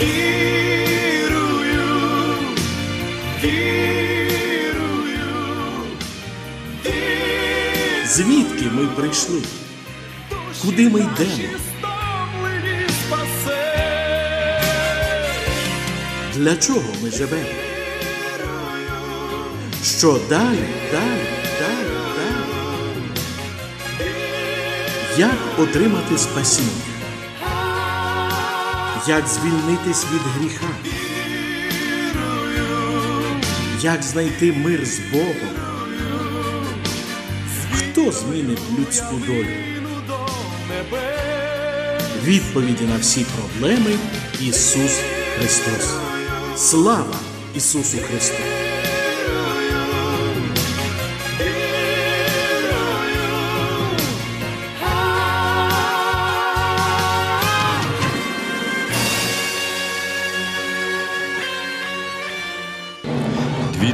Вірую, вірую, вірую. Звідки ми прийшли? Куди ми йдемо? Для чого ми живемо? Що далі, далі, далі, далі? Як отримати спасіння? Як звільнитись від гріха? Як знайти мир з Богом? Хто змінить людську долю? Відповіді на всі проблеми Ісус Христос. Слава Ісусу Христу!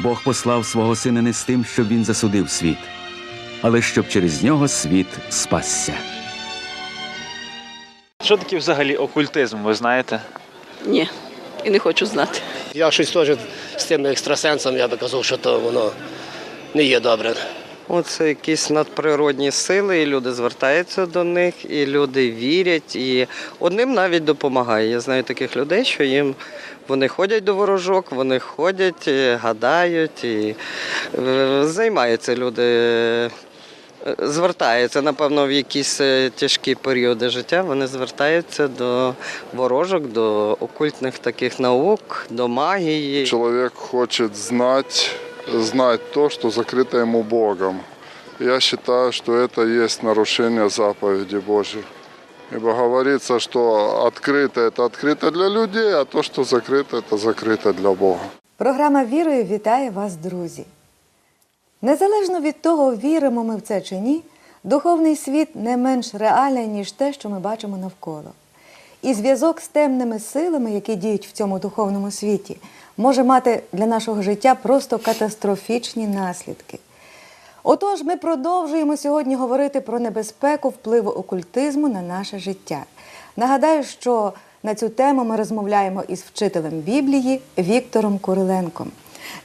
Бог послав свого сина не з тим, щоб він засудив світ, але щоб через нього світ спасся. Що таке взагалі окультизм, ви знаєте? Ні, і не хочу знати. Я щось теж з тими екстрасенсами, я би казав, що то воно не є добре. Оце якісь надприродні сили, і люди звертаються до них, і люди вірять, і одним навіть допомагає. Я знаю таких людей, що їм вони ходять до ворожок, вони ходять, гадають, і е, займаються люди. е, Звертаються, напевно, в якісь е, тяжкі періоди життя. Вони звертаються до ворожок, до окультних таких наук, до магії. Человек хочет знать, знать то, что закрыто ему Богом. Я считаю, что это есть нарушение заповеди Божьей. Ибо говорится, что открыто это открыто для людей, а то, что закрыто, это закрыто для Бога. Програма Вірою вітає вас, друзі. Незалежно від того, віримо ми в це чи ні, духовний світ не менш реальний, ніж те, що ми бачимо навколо. І зв'язок з темними силами, які діють в цьому духовному світі, може мати для нашого життя просто катастрофічні наслідки. Отож, ми продовжуємо сьогодні говорити про небезпеку впливу окультизму на наше життя. Нагадаю, що на цю тему ми розмовляємо із вчителем Біблії Віктором Куриленком.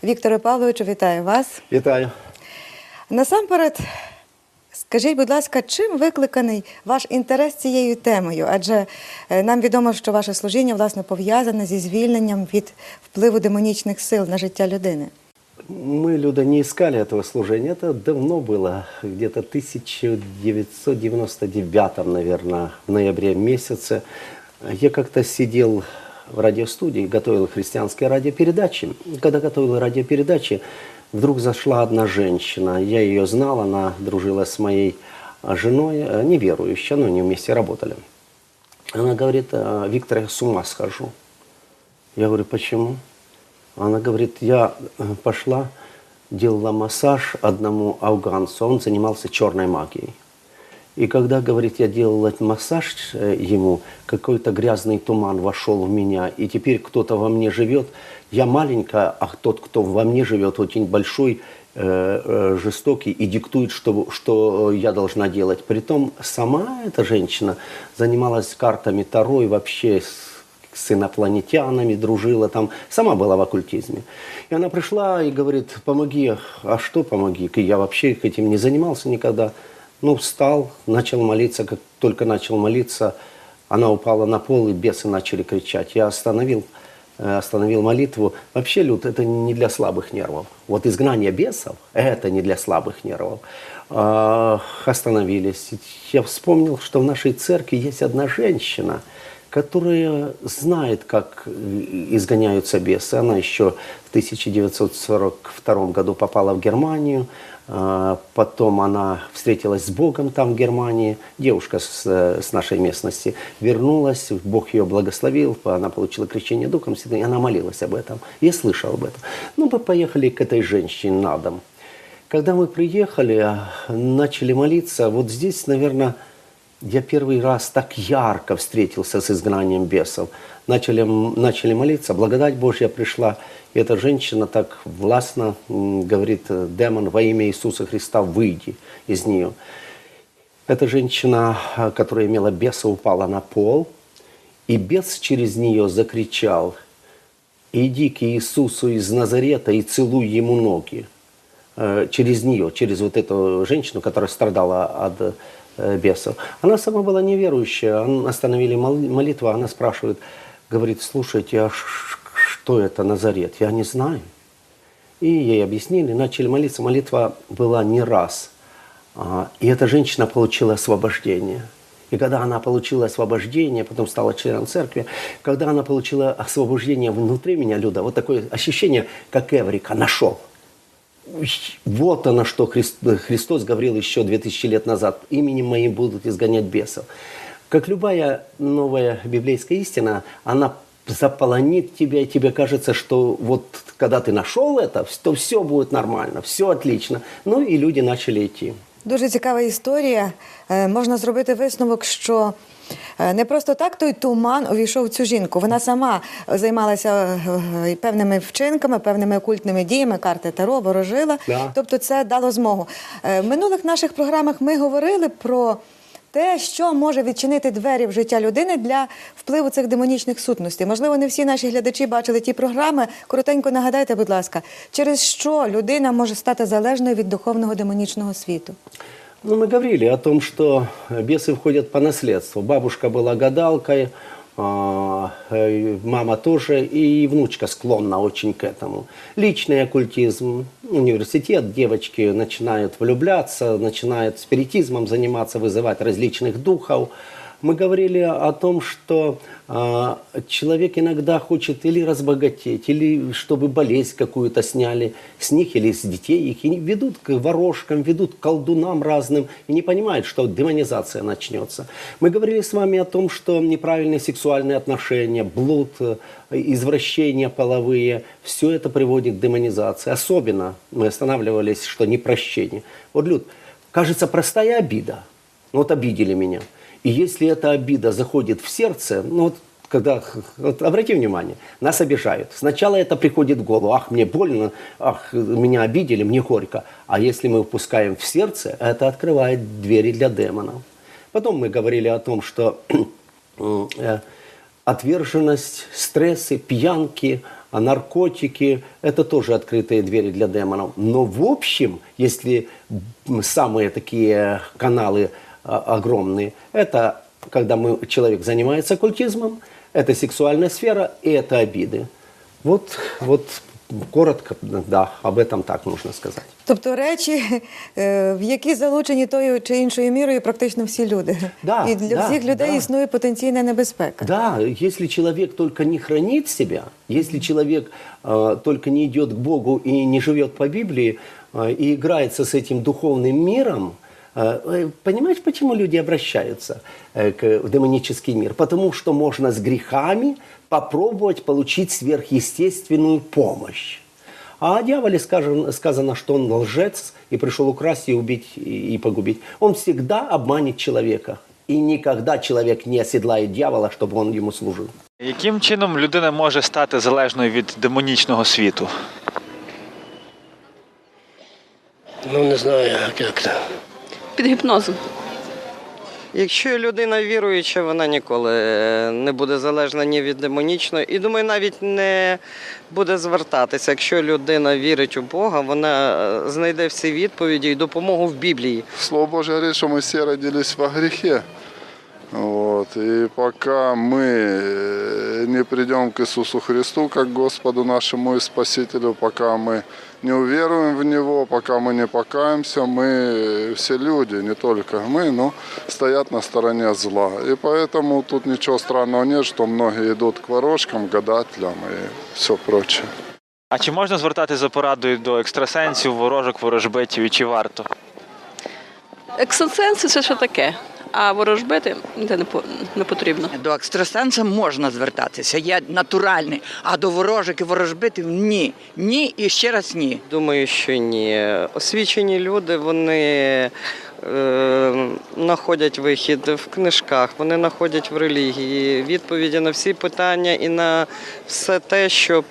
Вікторе Павловичу, вітаю вас. Вітаю. Насамперед, скажіть, будь ласка, чим викликаний ваш інтерес цією темою? Адже е, нам відомо, що ваше служіння власне пов'язане зі звільненням від впливу демонічних сил на життя людини. Мы, Люда, не искали этого служения. Это давно было, где-то в 1999, наверное, в ноябре месяце. Я как-то сидел в радиостудии, готовил христианские радиопередачи. Когда готовил радиопередачи, вдруг зашла одна женщина. Я ее знал, она дружила с моей женой, э, неверующая, но они вместе работали. Она говорит, «А, Виктор, я с ума схожу. Я говорю, почему? Она говорит, я э, пошла, делала массаж одному афганцу, он занимался черной магией. И когда, говорит, я делал этот массаж э, ему, какой-то грязный туман вошел в меня, и теперь кто-то во мне живет. Я маленькая, а тот, кто во мне живет, очень большой, э, жестокий и диктует, что, что я должна делать. Притом сама эта женщина занималась картами Таро и вообще с с инопланетянами дружила там, сама была в оккультизме. И она пришла и говорит, помоги, а что помоги? Я вообще этим не занимался никогда. Ну, встал, начал молиться, как только начал молиться, Она упала на пол, и бесы начали кричать. Я остановил, э, остановил молитву. Вообще, Люд, это не для слабых нервов. Вот изгнание бесов – это не для слабых нервов. А, Остановились. Я вспомнил, что в нашей церкви есть одна женщина, которая знает, как э, изгоняются бесы. Она еще в 1942 году попала в Германию, а, потом она встретилась с Богом там в Германии, девушка с, э, с нашей местности, вернулась, Бог ее благословил, она получила крещение Духом Святым, и она молилась об этом. Я слышал об этом. Ну, мы поехали к этой женщине на дом. Когда мы приехали, а, начали молиться, вот здесь, наверное, я первый раз так ярко встретился с изгнанием бесов. Начали, начали молиться, благодать Божья пришла. И эта женщина так властно говорит, э, демон, во имя Иисуса Христа, выйди из нее. Эта женщина, а, которая имела беса, упала на пол, и бес через нее закричал, иди к Иисусу из Назарета и целуй ему ноги э, через нее, через вот эту женщину, которая страдала от э, бесов. Она сама была неверующая, Ан- остановили мол- молитву, она спрашивает, говорит, слушайте, а что это Назарет? Я не знаю. И ей объяснили, начали молиться. Молитва была не раз. А, И эта женщина получила освобождение. И когда она получила освобождение, потом стала членом церкви, когда она получила освобождение внутри меня, Люда, вот такое ощущение, как Эврика, нашел. Вот оно, что Христ- Христос говорил еще 2000 лет назад. Именем моим будут изгонять бесов. Как любая новая библейская истина, она заполонит тебя, и тебе кажется, что вот когда ты нашел это, то все будет нормально, все отлично. Ну и люди начали идти. Дуже цікава історія. Е, Можна зробити висновок, що е, не просто так той туман увійшов в цю жінку. Вона сама займалася е, е, певними вчинками, певними окультними діями, карти Таро, ворожила. Да. Тобто це дало змогу. В минулих наших програмах ми говорили про те, що може відчинити двері в життя людини для впливу цих демонічних сутностей. Можливо, не всі наші глядачі бачили ті програми. Коротенько нагадайте, будь ласка, через що людина може стати залежною від духовного демонічного світу? Ну, мы говорили о том, что бесы входят по наследству. Бабушка была гадалкой, а, э, мама тоже, и внучка склонна очень к этому. Личный оккультизм, университет, девочки начинают влюбляться, начинают спиритизмом заниматься, вызывать различных духов. Мы говорили о том, что а, человек иногда хочет или разбогатеть, или чтобы болезнь какую-то сняли с них или с детей их, и ведут к ворожкам, ведут к колдунам разным, и не понимают, что демонизация начнется. Мы говорили с вами о том, что неправильные сексуальные отношения, блуд, извращения половые, все это приводит к демонизации. Особенно мы останавливались, что непрощение. Вот, Люд, кажется, простая обида. Вот обидели меня. И если эта обида заходит в сердце, ну вот когда, вот обрати внимание, нас обижают. Сначала это приходит в голову, ах, мне больно, ах, меня обидели, мне горько. А если мы впускаем в сердце, это открывает двери для демонов. Потом мы говорили о том, что э, отверженность, стрессы, пьянки, а наркотики – это тоже открытые двери для демонов. Но в общем, если самые такие каналы огромные, это когда мы, человек занимается оккультизмом, это сексуальная сфера и это обиды. Вот, вот коротко, да, об этом так нужно сказать. Тобто речі, е, в які залучені тою чи іншою мірою практично всі люди. Да, І для да, всіх людей да. існує потенційна небезпека. Да, если человек только не хранит себя, если человек э, только не идет к Богу и не живет по Библии, э, и играется с этим духовным миром, э, э, понимаешь, почему люди обращаются э, к, в демонический мир? Потому что можно с грехами попробовать получить сверхъестественную помощь. А о дьяволе скажем- сказано, что он лжец и пришел украсть и убить и и погубить. Он всегда обманет человека. И никогда человек не оседлает дьявола, чтобы он ему служил. Яким чином людина може стати залежною від демонічного світу? Ну не знаю, як, як це. Під гіпнозом. Якщо людина віруюча, вона ніколи е, не буде залежна ні від демонічної, і думаю, навіть не буде звертатися. Якщо людина вірить у Бога, вона е, знайде всі відповіді і допомогу в Біблії. Слово Божье говорит, что мы все родились во грехе. Вот. И пока мы э, не придем к Иисусу Христу, как Господу нашему и Спасителю, пока мы не уверуем в Него, пока мы не покаемся, мы э, все люди, не только мы, но стоят на стороне зла. И поэтому тут ничего странного нет, что многие идут к ворожкам, гадателям и все прочее. А чи можна звертатися за порадою до екстрасенсів, ворожок, ворожбитів і чи варто? Екстрасенси це що таке, А ворожбити це не, по- не потрібно. До екстрасенса можна звертатися, є натуральний, а до ворожок і ворожбитів ні. Ні і ще раз ні. Думаю, що ні. Освічені люди вони е, вихід в книжках, вони знаходять в релігії відповіді на всі питання і на все те, що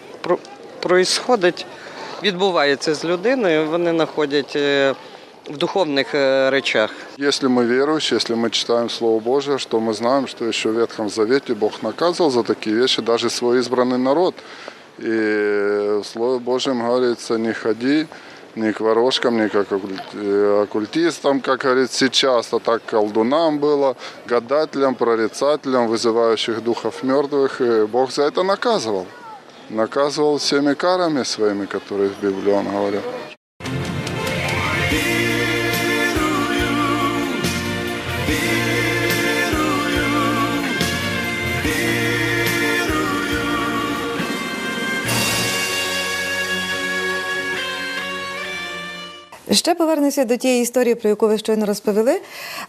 відбувається з людиною, вони знаходять е, в духовних е, речах. Если мы верующие, если мы читаем Слово Божие, что мы знаем, что еще в Ветхом Завете Бог наказывал за такие вещи даже свой избранный народ. И в Слове Божьем говорится, не ходи ни к ворожкам, ни к э, оккультистам, как говорит сейчас, а так колдунам было, гадателям, прорицателям, вызывающих духов мертвых. И Бог за это наказывал. Наказывал всеми карами своими, которые в Библии он говорил. Ще повернуся до тієї історії, про яку ви щойно розповіли.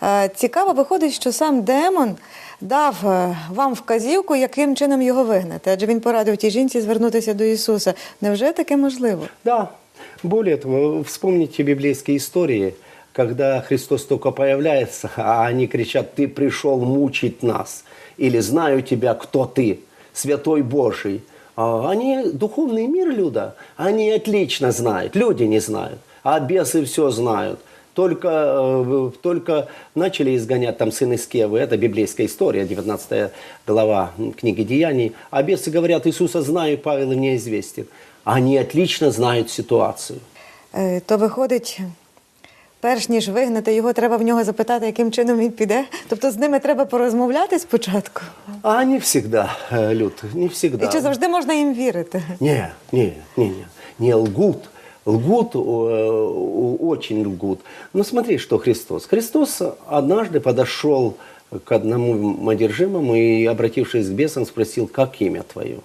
Е, Цікаво виходить, що сам демон дав е, вам вказівку, яким чином його вигнати. Адже він порадив тій жінці звернутися до Ісуса. Невже таке можливо? Да. Более того, вспомните библейские истории, когда Христос только появляется, а они кричат, ты пришел мучить нас, или знаю тебя, кто ты, святой Божий. А Они духовный мир, Люда, они отлично знают, люди не знают, а бесы все знают. Только, э, только начали изгонять там сын Искевы, это библейская история, 19 глава книги Деяний, а бесы говорят, Иисуса знаю, Павел и мне известен. Они отлично знают ситуацию. Е, То виходить, перш ніж вигнати його, треба в нього запитати, яким чином він піде. Тобто з ними треба порозмовляти спочатку. А не всегда, э, Люд, не всегда. І чи завжди можна їм вірити? Не, не, не, не, не лгут. Лгут, э, очень лгут. Но смотри, что Христос. Христос однажды подошел к одному одержимому и, обратившись к бесам, спросил, как имя твое?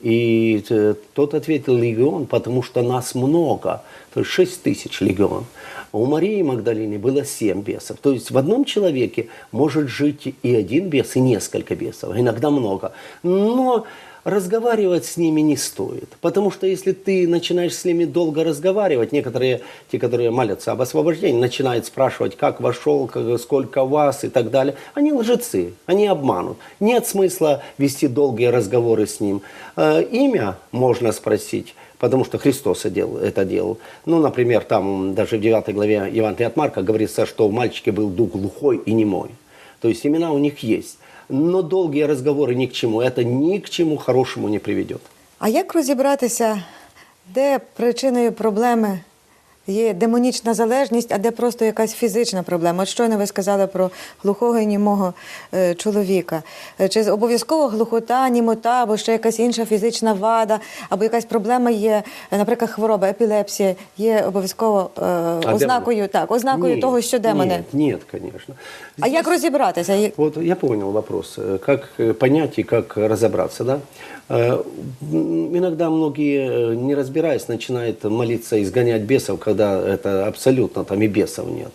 И э, тот ответил легион, потому что нас много, то есть 6 тысяч легион. А у Марии Магдалины было 7 бесов. То есть в одном человеке может жить и один бес, и несколько бесов, иногда много. Но разговаривать с ними не стоит. Потому что если ты начинаешь с ними долго разговаривать, некоторые, те, которые молятся об освобождении, начинают спрашивать, как вошел, как, сколько вас и так далее. Они лжецы, они обманут. Нет смысла вести долгие разговоры с ним. Э, имя можно спросить, потому что Христос это делал. Ну, например, там даже в 9 главе Евангелия от Марка говорится, что в мальчике был дух глухой и немой. То есть имена у них есть. Но долгие разговоры ни к чему. Это ни к чему хорошему не приведет. А як розібратися, де причиною проблеми є демонічна залежність, а де просто якась фізична проблема? От щойно ви сказали про глухого і німого е, чоловіка. Е, Чи обов'язково глухота, німота, або ще якась інша фізична вада, або якась проблема є, наприклад, хвороба, епілепсія, є обов'язково е, ознакою, так, ознакою Нет, того, що демони. Нет, нет, конечно. А як розібратися? Як- Вот я понял вопрос. Э, понять и как разобраться, да? Э, Иногда многие, э, не разбираясь, начинают молиться, изгонять бесов, когда это абсолютно там и бесов нет.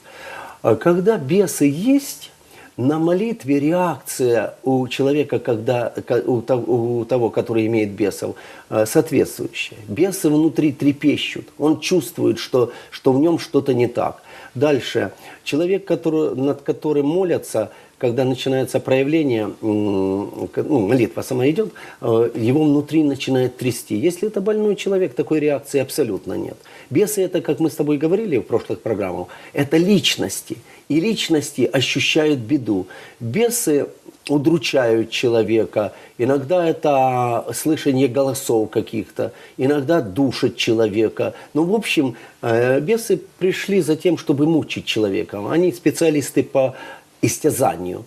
А Когда бесы есть, на молитве реакция у человека, когда, ка- у того, у того, который имеет бесов, э, соответствующая. Бесы внутри трепещут, он чувствует, что, что в нем что-то не так. Дальше. Человек, который, над которым молятся, когда начинается проявление, ну, молитва сама идет, э, его внутри начинает трясти. Если это больной человек, такой реакции абсолютно нет. Бесы это, как мы с тобой говорили в прошлых программах, это личности. И личности ощущают беду. Бесы удручают человека. Иногда это слышание голосов каких-то, иногда душат человека. Но, в общем, э, бесы пришли за тем, чтобы мучить человека. Они специалисты по истязанию.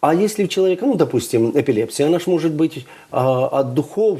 А если у человека, ну, допустим, эпилепсия, она же может быть а, от духов,